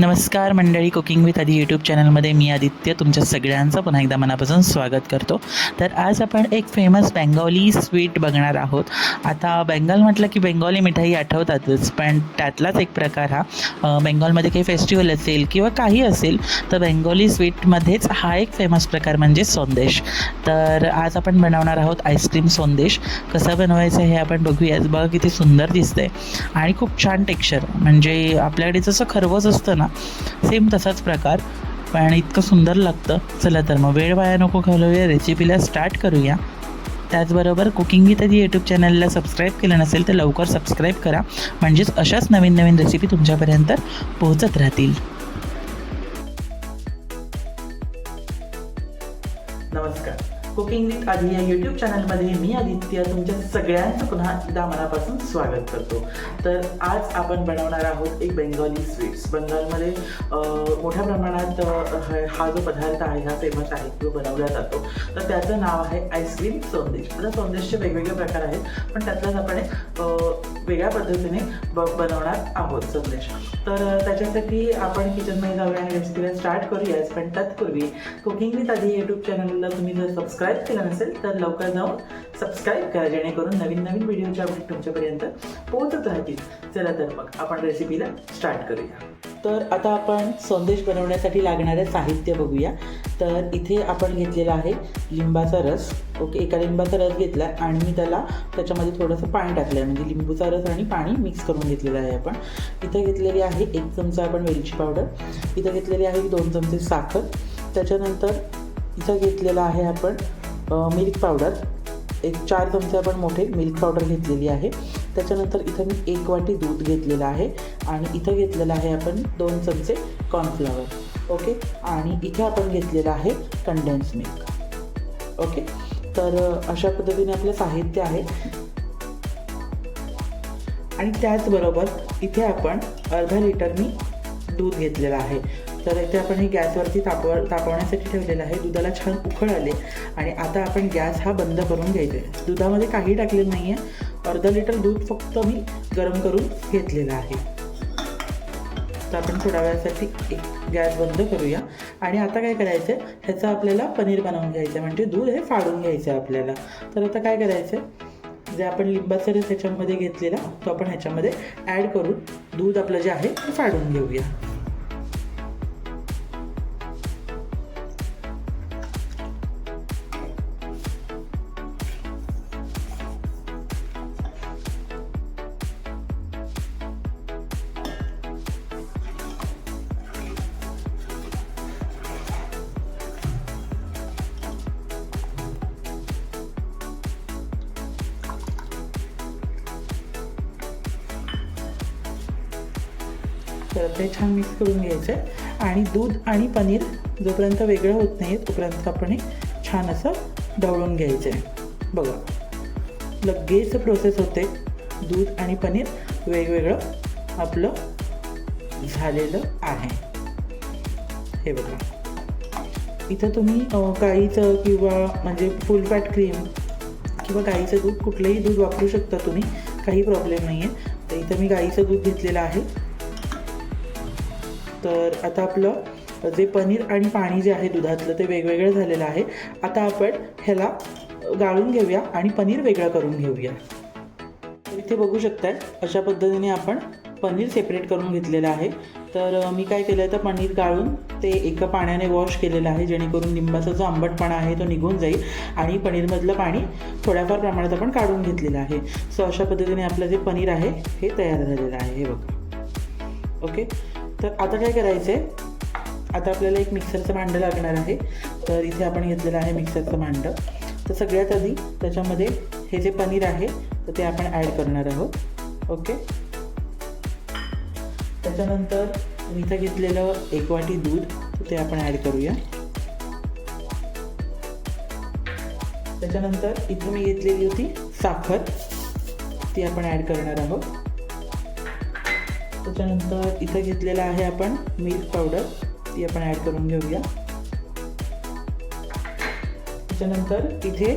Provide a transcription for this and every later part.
नमस्कार मंडळी cooking with आधी यूट्यूब चॅनलमध्ये मी आदित्य. तुमच्या सगळ्यांचं पुन्हा एकदा मनापासून स्वागत करतो. तर आज आपण एक फेमस बेंगॉली स्वीट बघणार आहोत. आता बेंगॉल म्हटलं की बेंगॉली मिठाई आठवतातच पण त्यातलाच एक प्रकार हा बेंगॉलमध्ये काही फेस्टिवल असेल किंवा काही असेल तर बेंगॉली स्वीटमध्येच हा एक फेमस प्रकार म्हणजे सोंदेश तर आज आपण बनवणार आहोत आईस्क्रीम सोंदेश कसं बनवायचं हे आपण बघूयाच बघा किती सुंदर दिसतंय. आणि खूप छान टेक्स्चर म्हणजे आपल्याकडे जसं खरवस असतं ना सेम तसाच प्रकार. पण इतकं सुंदर लागतं. चला तर मग वेळ वाया नको घालवूया. रेसिपीला स्टार्ट करूया. त्याचबरोबर कुकिंग विथ आधी यूट्यूब चॅनलला सबस्क्राईब केलं नसेल तर लवकर सबस्क्राईब करा. म्हणजेच अशाच नवीन नवीन रेसिपी तुमच्यापर्यंत पोहोचत राहतील. नमस्कार. कुकिंग विथ आधी या यूट्यूब चॅनलमध्ये मी आदित्य तुमच्या सगळ्यांचं पुन्हा एकदा मनापासून स्वागत करतो. तर आज आपण बनवणार आहोत एक बेंगॉली स्वीट्स बंगालमध्ये मोठ्या प्रमाणात हा- जो पदार्थ आहे हा फेमस आहे तो बनवला जातो. तर त्याचं नाव आहे आईस्क्रीम सोंदेश. आता सोंदेशचे वेगवेगळे प्रकार आहेत पण त्यातलाच आपण वेगळ्या पद्धतीने ब बनवणार आहोत संदेश. तर त्याच्यासाठी आपण किचनमध्ये जाऊया आणि रेसिपीला स्टार्ट करूयाच पण तत्पूर्वी कुकिंग विथ आधी यूट्यूब चॅनलला तुम्ही जर सबस्क्राईब केलं नसेल तर लवकर जाऊन सबस्क्राईब करा जेणेकरून नवीन नवीन व्हिडिओच्या अपडेट तुमच्यापर्यंत पोहोचत राहतील. चला तर मग आपण रेसिपीला स्टार्ट करूया. तर आता आपण संदेश बनवण्यासाठी लागणारे साहित्य बघूया. तर इथे आपण घेतलेला आहे लिंबाचा रस. ओके एका लिंबाचा रस घेतला आहे आणि मी त्याला त्याच्यामध्ये थोडंसं पाणी टाकलं आहे म्हणजे लिंबूचा रस आणि पाणी मिक्स करून घेतलेलं आहे आपण. इथं घेतलेली आहे एक चमचा आपण वेलची पावडर इथं घेतलेली आहे दोन चमचे साखर. त्याच्यानंतर इथं घेतलेलं आहे आपण मिल्क पावडर एक चार चमचे आपण मोठे मिल्क पावडर घेतलेली आहे. त्याच्यानंतर इथं मी एक वाटी दूध घेतलेलं आहे आणि इथं घेतलेलं आहे आपण दोन चमचे कॉर्नफ्लॉवर ओके आणि इथे आपण घेतलेलं आहे कंडेन्स मिल्क ओके तर अशा पद्धतीने आपलं साहित्य आहे. आणि त्याचबरोबर इथे आपण अर्धा लिटर मी दूध घेतलेलं आहे. तर इथे आपण हे गॅसवरती तापव तापवण्यासाठी ठेवलेलं आहे. दुधाला छान उकळ आले आणि आता आपण गॅस हा बंद करून घ्यायचा आहे दुधामध्ये काही टाकलेलं नाही आहे अर्धा लिटर दूध फक्त मी गरम करून घेतलेलं आहे. तर आपण थोड्या वेळासाठी एक गॅस बंद करूया. आणि आता काय करायचं आहे ह्याचं आपल्याला पनीर बनवून घ्यायचं आहे म्हणजे दूध हे फाडून घ्यायचं आहे आपल्याला. तर आता काय करायचं आहे जे आपण लिंबाचा रस ह्याच्यामध्ये घेतलेला तो आपण ह्याच्यामध्ये ॲड करून दूध आपलं जे आहे ते फाडून घेऊया. तर ते छान मिक्स करून घ्यायचं आहे आणि दूध आणि पनीर जोपर्यंत वेगळं होत नाही तोपर्यंत आपण छान असं ढवळून घ्यायचं आहे बघा लगेच प्रोसेस होते. दूध आणि पनीर वेगवेगळं आपलं झालेलं आहे. हे बघा. इथं तुम्ही गाईचं किंवा म्हणजे फुल फॅट क्रीम किंवा गाईचं दूध कुठलंही दूध वापरू शकता तुम्ही. काही प्रॉब्लेम नाही आहे तर इथं मी गाईचं दूध घेतलेलं आहे. तर आता आपलं जे पनीर आणि पाणी जे आहे दुधातलं ते वेगवेगळं झालेलं आहे. आता आपण ह्याला गाळून घेऊया आणि पनीर वेगळं करून घेऊया. इथे बघू शकताय अशा पद्धतीने आपण पनीर सेपरेट करून घेतलेलं आहे. तर मी काय केलं आहे तर पनीर गाळून ते एका पाण्याने वॉश केलेलं आहे जेणेकरून लिंबाचा जो आंबटपणा आहे तो निघून जाईल आणि पनीरमधलं पाणी थोड्याफार प्रमाणात आपण काढून घेतलेलं आहे. सो अशा पद्धतीने आपलं जे पनीर आहे हे तयार झालेलं आहे. हे बघा. ओके तर आता काय करायचं आहे आता आपल्याला एक मिक्सरचं भांडं लागणार आहे. तर इथे आपण घेतलेलं आहे मिक्सरचं भांडं. तर सगळ्यात आधी त्याच्यामध्ये हे जे पनीर आहे तर ते आपण ॲड करणार आहोत. ओके त्याच्यानंतर मी इथं घेतलेलं एक वाटी दूध तर ते आपण ॲड करूया. त्याच्यानंतर इथं मी घेतलेली होती साखर. ती आपण ॲड करणार आहोत. त्याच्यानंतर इथं घेतलेलं आहे आपण मिल्क पावडर ती आपण ॲड करून घेऊया. त्याच्यानंतर इथे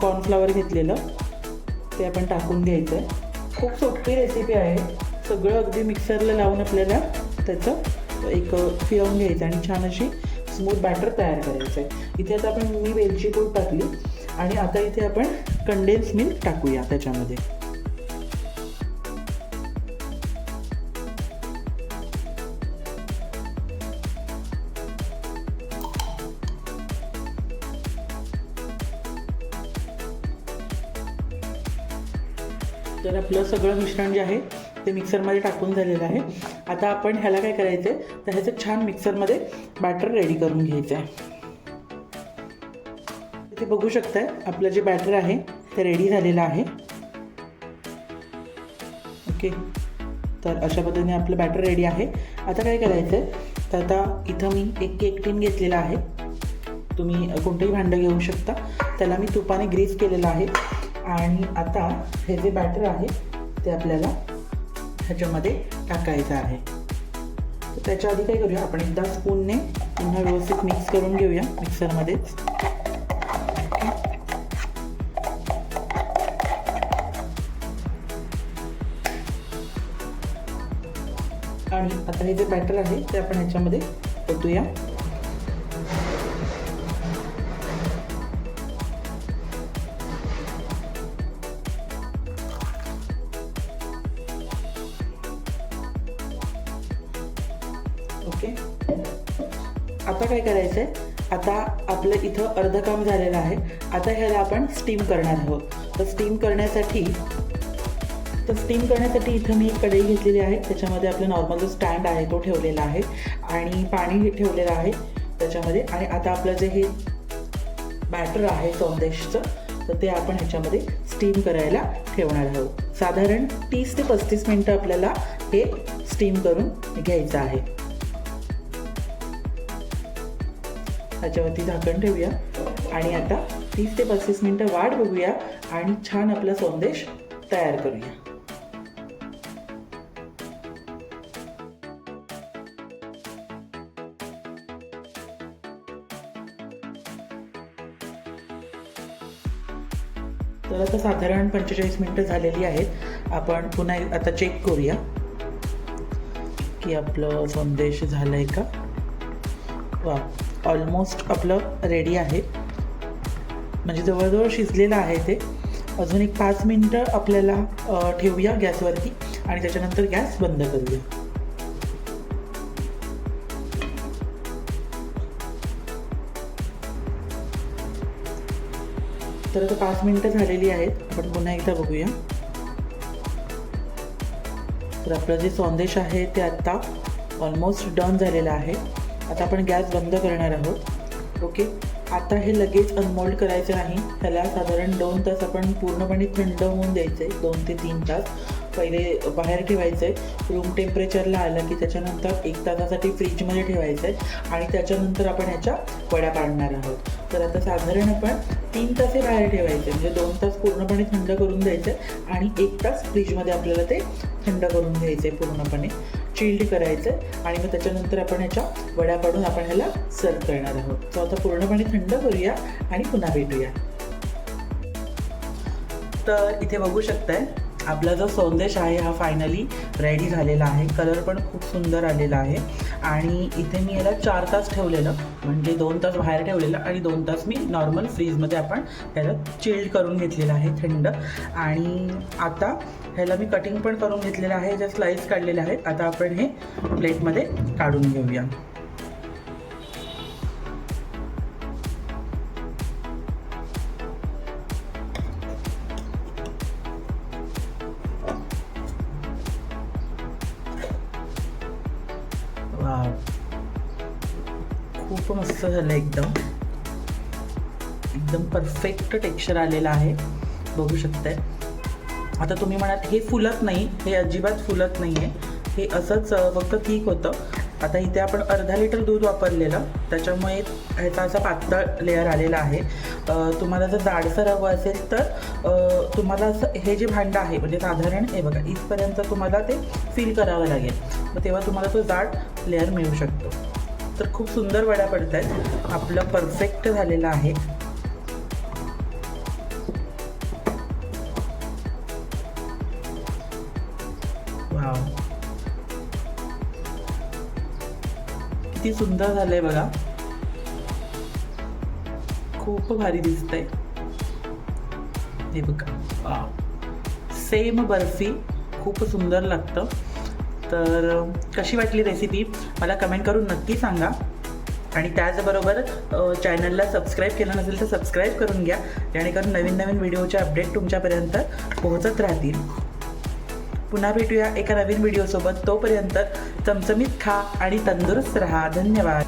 कॉर्नफ्लावर घेतलेलं. ते आपण टाकून घ्यायचं आहे खूप सोपी रेसिपी आहे. सगळं अगदी मिक्सरला लावून आपल्याला त्याचं एक फिरवून घ्यायचं आणि छान अशी स्मूथ बॅटर तयार करायचं आहे इथे आता आपण मी वेलची पूड टाकली. आणि आता इथे आपण कंडेन्स मिल्क टाकूया त्याच्यामध्ये. आपलं सगळं मिश्रण जे आहे ते मिक्सरमध्ये टाकून झालेलं आहे. आता आपण ह्याला काय करायचं आहे? तर ह्याचं छान मिक्सरमध्ये बॅटर रेडी करून घ्यायचं आहे. इथे बघू शकताय आपलं जे बॅटर आहे ते रेडी झालेलं आहे. ओके. तर अशा पद्धतीने आपलं बॅटर रेडी आहे. आता काय करायचं आहे? तर आता इथं मी एक केक टीन घेतलेला आहे. तुम्ही कोणतंही भांडं घेऊ शकता. त्याला मी तुपाने ग्रीस केलेलं आहे. आणि आता हे जे बॅटर आहे ते आपल्याला ह्याच्यामध्ये टाकायचं आहे. तर त्याच्या आधी काय करूया आपण एकदा स्पूनने पुन्हा व्यवस्थित मिक्स करून घेऊया मिक्सरमध्येच आणि आता हे जे बॅटर आहे ते आपण ह्याच्यामध्ये ओतूया. आता काय करायचं आहे आता आपलं इथं अर्ध काम झालेलं आहे. आता ह्याला आपण स्टीम करणार आहोत. तर स्टीम करण्यासाठी तर स्टीम करण्यासाठी इथं मी एक कढई घेतलेली आहे. त्याच्यामध्ये आपला नॉर्मल जो स्टँड आहे तो ठेवलेला आहे. आणि पाणी ठेवलेलं आहे त्याच्यामध्ये. आणि आता आपलं जे हे बॅटर आहे सौंदेशचं तर ते आपण ह्याच्यामध्ये स्टीम करायला ठेवणार आहोत. साधारण तीस ते पस्तीस मिनटं आपल्याला हे स्टीम करून घ्यायचं आहे. त्याच्यावरती झाकण ठेवूया. आणि आता तीस ते पस्तीस मिनटं वाट बघूया आणि छान आपला संदेश तयार करूया. तर आता साधारण पंचेचाळीस मिनटं झालेली आहेत. आपण पुन्हा एक- आता चेक करूया की आपलं संदेश झालाय आहे का? वा ऑलमोस्ट आपलं रेडी आहे. म्हणजे जवळजवळ शिजलेलं आहे ते. अजून एक पाच मिनटं आपल्याला ठेवूया गॅसवरती आणि त्याच्यानंतर गॅस बंद करूया. तर आता पाच मिनटं झालेली आहेत. आपण पुन्हा एकदा बघूया. तर आपलं जे संदेश आहे ते आत्ता ऑलमोस्ट डन झालेलं आहे. आता आपण गॅस बंद करणार आहोत. ओके? आता हे लगेच अनमोल्ड करायचं नाही. त्याला साधारण दोन तास आपण पूर्णपणे थंड होऊन द्यायचं आहे दोन ते तीन तास. पहिले बाहेर ठेवायचं आहे रूम टेम्परेचरला आलं की त्याच्यानंतर एक तासासाठी फ्रीजमध्ये ठेवायचं आहे आणि त्याच्यानंतर आपण ह्याच्या वड्या पाडणार आहोत. तर आता साधारण आपण तीन तास हे बाहेर ठेवायचे. म्हणजे दोन तास पूर्णपणे थंड करून द्यायचे आणि एक तास फ्रीजमध्ये आपल्याला ते थंड करून घ्यायचे पूर्णपणे. चिल्ड करायचं आणि मग त्याच्यानंतर आपण ह्याच्या वड्या पाडून आपण ह्याला सर्व करणार आहोत. तो आता पूर्णपणे थंड करूया आणि पुन्हा भेटूया. तर इथे बघू शकताय आपला जो संदेश आहे हा फायनली रेडी झालेला आहे. कलर पण खूप सुंदर आलेला आहे. आणि इथे मी याला चार तास ठेवलेलं. म्हणजे दोन तास बाहेर ठेवलेलं आणि दोन तास मी नॉर्मल फ्रीजमध्ये आपण ह्याला चिल्ड करून घेतलेलं आहे थंड. आणि आता ह्याला मी कटिंग पण करून घेतलेलं आहे ज्या स्लाईस काढलेल्या आहेत आता आपण हे प्लेटमध्ये काढून घेऊया. खूप मस्त झालं एकदम. एकदम परफेक्ट टेक्स्चर आलेलं आहे. बघू शकताय. आता तुम्ही म्हणाल हे फुलत नाही हे अजिबात फुलत नाही आहे हे असंच फक्त ठीक होतं. आता इथे आपण अर्धा लिटर दूध वापरलेलं. त्याच्यामुळे ह्याचा असा पातळ लेअर आलेला आहे. तुम्हाला जर जाडसर हवं असेल तर तुम्हाला असं हे जे भांडं आहे म्हणजे साधारण हे बघा इथपर्यंत तुम्हाला ते फील करावं लागेल. मग तेव्हा तुम्हाला तो जाड लेअर मिळू शकतो. तर खूप सुंदर वड्या पडत आहेत आपलं परफेक्ट झालेलं आहे. किती सुंदर झालंय बघा. खूप भारी दिसतंय. हे बघा. सेम बर्फी. खूप सुंदर लागतं. तर कशी वाटली रेसिपी मला कमेंट करून नक्की सांगा. आणि त्याचबरोबर चॅनलला सबस्क्राईब केलं नसेल तर सबस्क्राईब करून घ्या. जेणेकरून नवीन नवीन व्हिडिओचे अपडेट तुमच्यापर्यंत पोहोचत राहतील. पुन्हा भेटूया एका नवीन व्हिडिओसोबत तोपर्यंत चमचमीत खा आणि तंदुरुस्त राहा. धन्यवाद.